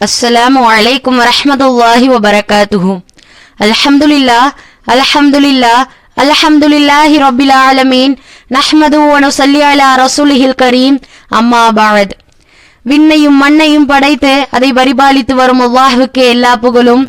السلام عليكم ورحمة الله وبركاته الحمد لله الحمد لله الحمد لله رب العالمين نحمده ونصلي على رسوله الكريم أما بعد விண்ணையும் மண்ணையும் படைத்து அதை பரிபாலித்து வரும் அல்லாஹ்வுக்கு எல்லா புகழும்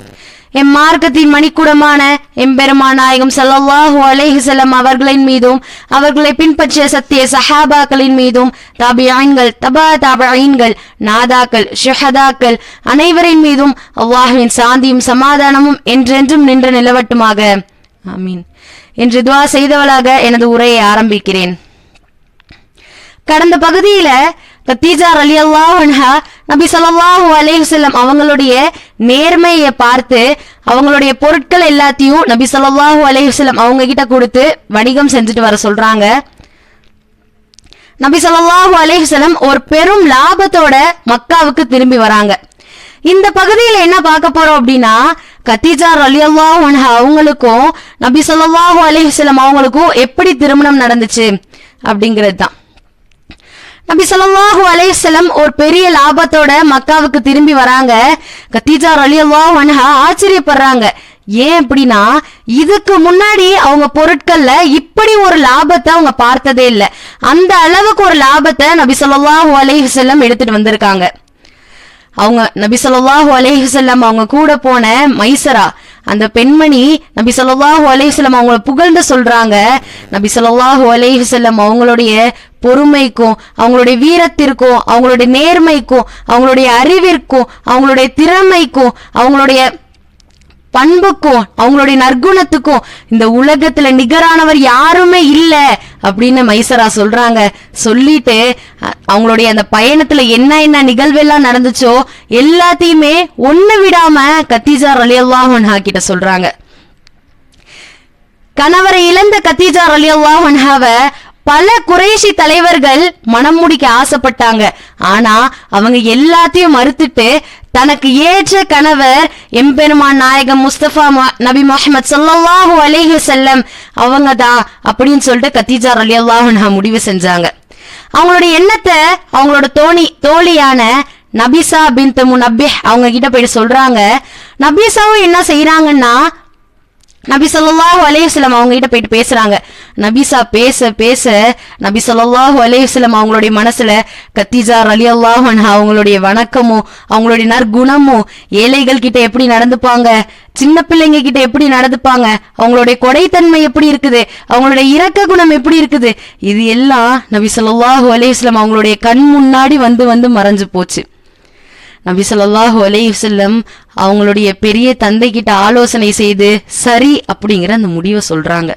எம் மார்க்கத்தின் மணிக்கூடமான எம்பெருமான் நாயகம் ஸல்லல்லாஹு அலைஹி அவர்களின் மீதும் அவர்களை பின்பற்றிய சத்திய சஹாபாக்களின் மீதும் தாபியான்கள் தபா தாபியீன்கள் நாதாக்கள் ஷஹதாக்கள் அனைவரின் மீதும் அவ்வாஹுவின் சாந்தியும் சமாதானமும் என்றென்றும் நின்று நிலவட்டுமாக. ஆமீன். என்று துவா செய்தவளாக எனது உரையை ஆரம்பிக்கிறேன். கடந்த பகுதியில கத்தீஜா அலி அல்லாஹா நபி சொல்லாஹு அலைஹி அவங்களுடைய நேர்மையை பார்த்து அவங்களுடைய பொருட்கள் எல்லாத்தையும் நபி சொல்லாஹு அலைஹி அவங்க கிட்ட கொடுத்து வணிகம் செஞ்சுட்டு வர சொல்றாங்க. நபி சொல்லாஹு அலைஹி ஒரு பெரும் லாபத்தோட மக்காவுக்கு திரும்பி வராங்க. இந்த பகுதியில என்ன பார்க்க போறோம் அப்படின்னா கத்தீஜா ரலியல்லாஹு அவங்களுக்கும் நபி சொல்லாஹு அலைஹி அவங்களுக்கும் எப்படி திருமணம் நடந்துச்சு அப்படிங்கிறது தான். நபி சொல்லாஹூ அலைஹி ஒரு பெரிய லாபத்தோட மக்காவுக்கு திரும்பி வராங்க. கத்தீஜா ரலியல்லாஹு அன்ஹா ஆச்சரியப்படுறாங்க. ஏன் அப்படின்னா இதுக்கு முன்னாடி அவங்க பொருட்கள்ல இப்படி ஒரு லாபத்தை அவங்க பார்த்ததே இல்லை. அந்த அளவுக்கு ஒரு லாபத்தை நபி சொல்லாஹூ அலைஹி எடுத்துட்டு வந்திருக்காங்க. அவங்க நபி சொல்லாஹூ அலைஹி அவங்க கூட போன மைசரா அந்த பெண்மணி நபி சொல்லாஹூ அலைஹி அவங்களை அவங்கள புகழ்ந்து சொல்றாங்க. நபி சொல்லாஹூ அலைஹி அவங்களுடைய பொறுமைக்கும் அவங்களுடைய வீரத்திற்கும் அவங்களுடைய நேர்மைக்கும் அவங்களுடைய அறிவிற்கும் அவங்களுடைய திறமைக்கும் அவங்களுடைய பண்புக்கும் அவங்களுடைய நற்குணத்துக்கும் இந்த உலகத்துல நிகரானவர் யாருமே இல்ல அப்படின்னு மைசரா சொல்றாங்க. சொல்லிட்டு அவங்களுடைய அந்த பயணத்துல என்ன என்ன நிகழ்வெல்லாம் நடந்துச்சோ எல்லாத்தையுமே ஒண்ணு விடாம கத்தீஜா ரலியல்லாஹு அன்ஹா கிட்ட சொல்றாங்க. கணவரை இழந்த கத்தீஜா ரலியல்லாஹு அன்ஹாவ பல குறைஷி தலைவர்கள் மனம் முடிக்க ஆசைப்பட்டாங்க. ஆனா அவங்க எல்லாத்தையும் மறுத்துட்டு தனக்கு ஏற்ற கணவர் எம்பெருமான் நாயகம் முஸ்தபா நபி முகமது ஸல்லல்லாஹு அலைஹி செல்லம் அவங்க தான் அப்படின்னு சொல்லிட்டு கத்தீஜா அலி அன்ஹா முடிவு செஞ்சாங்க. அவங்களோட எண்ணத்தை அவங்களோட தோணி தோழியான நபிசா பின் முனப்பிஹ் அவங்க கிட்ட போயிட்டு சொல்றாங்க. நபிசாவும் என்ன செய்யறாங்கன்னா நபி சொல்லாஹு அலையுஸ்லம் அவங்க கிட்ட போயிட்டு பேசுறாங்க. நபிசா பேச பேச நபி சொல்லாஹு அலையுஸ்லம் அவங்களுடைய மனசுல கத்திஜா அலி அல்லாஹன் அவங்களுடைய வணக்கமும் அவங்களுடைய நற்குணமும் ஏழைகள் கிட்ட எப்படி நடந்துப்பாங்க சின்ன பிள்ளைங்க கிட்ட எப்படி நடந்துப்பாங்க அவங்களுடைய கொடைத்தன்மை எப்படி இருக்குது அவங்களுடைய இரக்க குணம் எப்படி இருக்குது இது எல்லாம் நபி சொல்லாஹு அலையுஸ்லம் அவங்களுடைய கண் முன்னாடி வந்து வந்து மறைஞ்சு போச்சு. நபி சொல்லாஹு அலையுசல்லம் அவங்களுடைய பெரிய தந்தை கிட்ட ஆலோசனை செய்து சரி அப்படிங்கிற அந்த முடிவை சொல்றாங்க.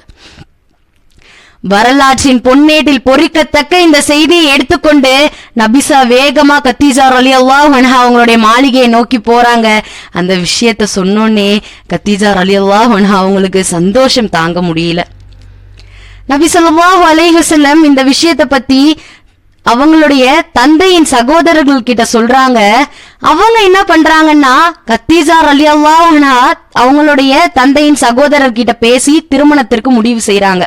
வரலாற்றின் பொன்னேட்டில் பொறிக்கத்தக்க இந்த செய்தியை எடுத்துக்கொண்டு நபிசா வேகமா கத்தீஜா அலி அன்ஹா அவங்களுடைய மாளிகையை நோக்கி போறாங்க. அந்த விஷயத்த சொன்னோன்னே கத்தீஜா அலி அன்ஹா அவங்களுக்கு சந்தோஷம் தாங்க முடியல. நபி சொல்லாஹு அலைஹசல்லம் இந்த விஷயத்தை பத்தி அவங்களுடைய தந்தையின் சகோதரர்கள் கிட்ட சொல்றாங்க. அவங்க என்ன பண்றாங்கன்னா கத்தீசார் அலி அன்ஹா அவங்களுடைய தந்தையின் சகோதரர் கிட்ட பேசி திருமணத்திற்கு முடிவு செய்யறாங்க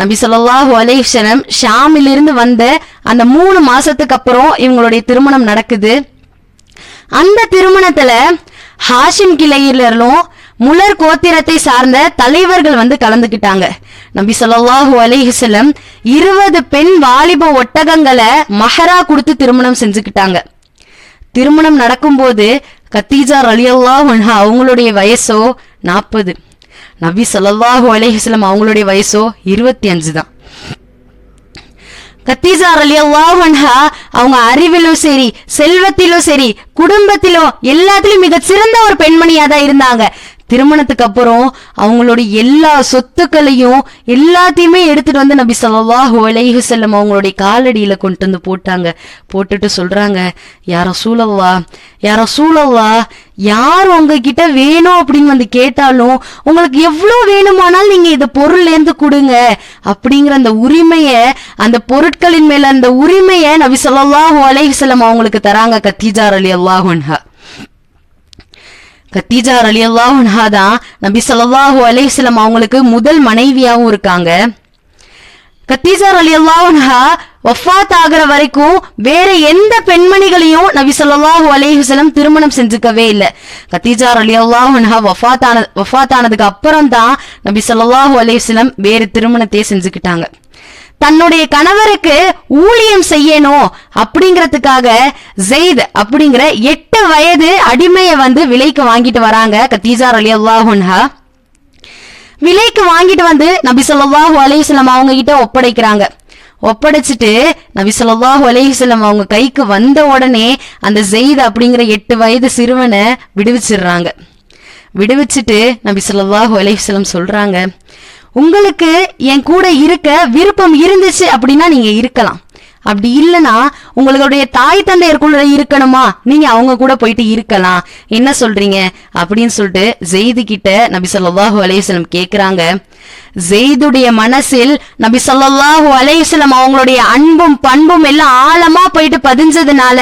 நபி சொல்லாஹு அலேஷனம் ஷாமிலிருந்து வந்த அந்த மூணு மாசத்துக்கு அப்புறம் இவங்களுடைய திருமணம் நடக்குது. அந்த திருமணத்துல ஹாஷிம் கிளையிலும் முலர் கோத்திரத்தை சார்ந்த தலைவர்கள் வந்து கலந்துக்கிட்டாங்க. நபி சொல்லாஹு அலைஹி இருபது பெண் வாலிப ஒட்டகங்களை மஹரா கொடுத்து திருமணம் செஞ்சுக்கிட்டாங்க. திருமணம் நடக்கும்போது கத்தீஜா அலியல்லா அன்ஹா அவங்களுடைய வயசோ நாற்பது. நபி சொல்லாஹு அலைஹி அவங்களுடைய வயசோ இருபத்தி அஞ்சு தான். கத்தீஜா ரலியல்லாஹு அவங்க அறிவிலும் சரி செல்வத்திலும் சரி குடும்பத்திலும் எல்லாத்துலயும் மிக சிறந்த ஒரு பெண்மணியா தான் இருந்தாங்க. திருமணத்துக்கு அப்புறம் அவங்களுடைய எல்லா சொத்துக்களையும் எல்லாத்தையுமே எடுத்துட்டு வந்து நபி ஸல்லல்லாஹு அலைஹி செல்லம் அவங்களுடைய காலடியில கொண்டு வந்து போட்டாங்க. போட்டுட்டு சொல்றாங்க யாரோ சூழல்லா யாரோ சூழல்லா யார் உங்ககிட்ட வேணும்? அப்படின்னு வந்து கேட்டாலும் உங்களுக்கு எவ்வளவு வேணுமானாலும் நீங்க இந்த பொருள்லேருந்து கொடுங்க. அப்படிங்கிற அந்த உரிமைய அந்த பொருட்களின் மேல அந்த உரிமைய நபி ஸல்லல்லாஹு அலைஹி வஸல்லம் அவங்களுக்கு தராங்க கத்திஜார் அலி அன்ஹா. கத்தீஜா அலி அன்ஹா தான் நபி சொல்லாஹூ அலைஹி அவங்களுக்கு முதல் மனைவியாகவும் இருக்காங்க. கத்தீஜா அலி அல்லாஹா வஃபாத் ஆகுற வரைக்கும் வேற எந்த பெண்மணிகளையும் நபி சொல்லாஹு அலேஹுசலம் திருமணம் செஞ்சுக்கவே இல்லை. கத்தீஜா அலி அல்லாஹா வஃபாத் ஆன வஃபாத் ஆனதுக்கு அப்புறம் தான் நபி சொல்லாஹு அலேஹுசலம் வேறு திருமணத்தையே செஞ்சுக்கிட்டாங்க. தன்னுடைய கணவருக்கு ஊழியம் செய்யணும் அப்படிங்கறதுக்காக ஜெயித் அப்படிங்கிற எட்டு வயது அடிமையை வந்து விலைக்கு வாங்கிட்டு வராங்க. கத்தீஜா அலி அல்லாஹுன்ஹா விலைக்கு வாங்கிட்டு வந்து நபி சொல்லாஹு அலைஹி அவங்க கிட்ட ஒப்படைக்கிறாங்க. ஒப்படைச்சிட்டு நபி சொல்லாஹு அலைஹி அவங்க கைக்கு வந்த உடனே அந்த ஜெயித் அப்படிங்கிற எட்டு வயது சிறுவனை விடுவிச்சிடுறாங்க. விடுவிச்சிட்டு நபி சொல்லாஹு அலைஹி சொல்றாங்க உங்களுக்கு என் கூட இருக்க விருப்பம் இருந்துச்சு அப்படின்னா நீங்க இருக்கலாம். அப்படி இல்லைன்னா உங்களுடைய தாய் தந்தையருக்குள்ள இருக்கணுமா? நீங்க அவங்க கூட போயிட்டு இருக்கலாம். என்ன சொல்றீங்க? அப்படின்னு சொல்லிட்டு ஜெய்து கிட்ட நபி சொல்லாஹு அலைஹி கேக்குறாங்க. ஜெய்துடைய மனசில் நபி சொல்லாஹு அலைஹி அவங்களுடைய அன்பும் பண்பும் எல்லாம் ஆழமா போயிட்டு பதிஞ்சதுனால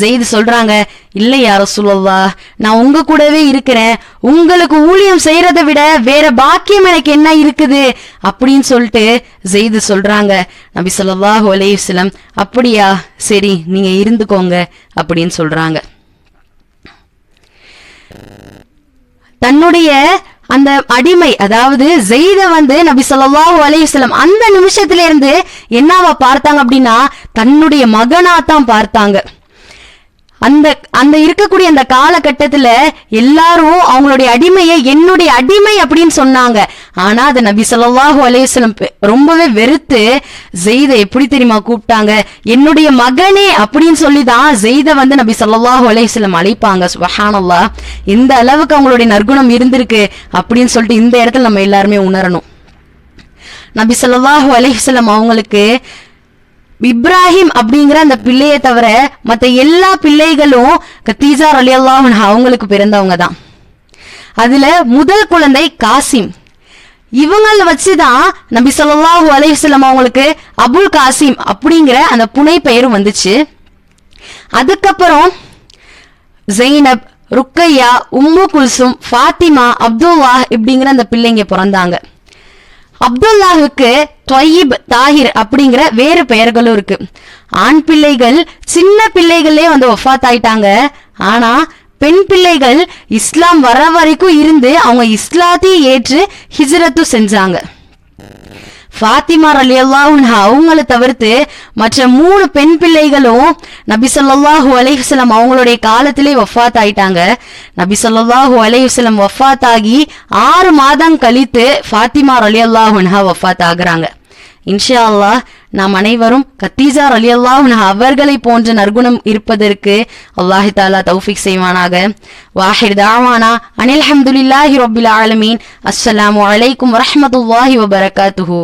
ஜெயிது சொல்றாங்க இல்லை யார சொல்லவா நான் உங்க கூடவே இருக்கிறேன். உங்களுக்கு ஊழியம் செய்யறதை விட வேற பாக்கியம் எனக்கு என்ன இருக்குது? அப்படின்னு சொல்லிட்டு ஜெய்து சொல்றாங்க. நபி ஸல்லல்லாஹு அலைஹி அப்படியா? சரி நீங்க இருந்துக்கோங்க அப்படின்னு சொல்றாங்க. தன்னுடைய அந்த அடிமை அதாவது ஜெயித வந்து நபி ஸல்லல்லாஹு அலைஹி அந்த நிமிஷத்துல இருந்து என்னவா பார்த்தாங்க அப்படின்னா தன்னுடைய மகனா தான் பார்த்தாங்க. அந்த அந்த இருக்கக்கூடிய அந்த காலகட்டத்துல எல்லாரும் அவங்களுடைய அடிமையை என்னுடைய அடிமை அப்படின்னு சொன்னாங்க. ஆனா அது நபி சொல்லாஹு அலைஹி ரொம்பவே வெறுத்து ஜெயித எப்படி தெரியுமா கூப்பிட்டாங்க? என்னுடைய மகனே அப்படின்னு சொல்லி தான் ஜெயித வந்து நபி சொல்லாஹு அலைஹி அழைப்பாங்க. சுபஹானல்லாஹ் இந்த அளவுக்கு அவங்களுடைய நற்குணம் இருந்திருக்கு அப்படின்னு சொல்லிட்டு இந்த இடத்துல நம்ம எல்லாருமே உணரணும். நபி சொல்லாஹு அலைஹி அவங்களுக்கு இப்ராஹிம் அப்படிங்கிற அந்த பிள்ளையை தவிர மத்த எல்லா பிள்ளைகளும் கத்தீஜா அலி அல்லாஹ் அவங்களுக்கு பிறந்தவங்க தான். அதுல முதல் குழந்தை காசிம். இவங்கள வச்சுதான் நபி சொல்லாஹூ அலைஹி அவங்களுக்கு அபுல் காசிம் அப்படிங்கிற அந்த புனை பெயரும் வந்துச்சு. அதுக்கப்புறம் ஜெயினப் ருக்கையா உம்மு குல்சும் ஃபாத்திமா அப்துல்லா இப்படிங்கிற அந்த பிள்ளைங்க பிறந்தாங்க. அப்துல்லாஹுக்கு தொயிப் தாஹிர் அப்படிங்கிற வேறு பெயர்களும் இருக்கு. ஆண் பிள்ளைகள் சின்ன பிள்ளைகளே வந்து ஒஃபாத் ஆயிட்டாங்க ஆனா பெண் பிள்ளைகள் இஸ்லாம் வர வரைக்கும் இருந்து அவங்க இஸ்லாத்தையும் ஏற்று ஹிஜ்ரத்தும் செஞ்சாங்க. ஃபாத்திமா அலி அன்ஹா அவங்கள தவிர்த்து மற்ற மூணு பெண் பிள்ளைகளும் நபி ஸல்லல்லாஹு அவங்களுடைய காலத்திலே வஃபாத் ஆயிட்டாங்க நபி ஸல்லல்லாஹு அலைஹி வஃபாத் ஆகி ஆறு மாதம் கழித்து ஃபாத்திமா அலி அல்லாஹா வஃபாத் ஆகுறாங்க இன்ஷா அல்லாஹ் நாம் அனைவரும் கத்தீஜா அலி அன்ஹா அவர்களை போன்ற நற்குணம் இருப்பதற்கு அல்லாஹி தாலா தௌஃபிக் செய்வானாக. வாஹிர் தாவானா அனில் அஹமதுல்லாஹி ரப்பில் ஆலமீன். அஸ்ஸலாம் அலைக்கும் வரமத்துல்லாஹி வபரகாத்துஹூ.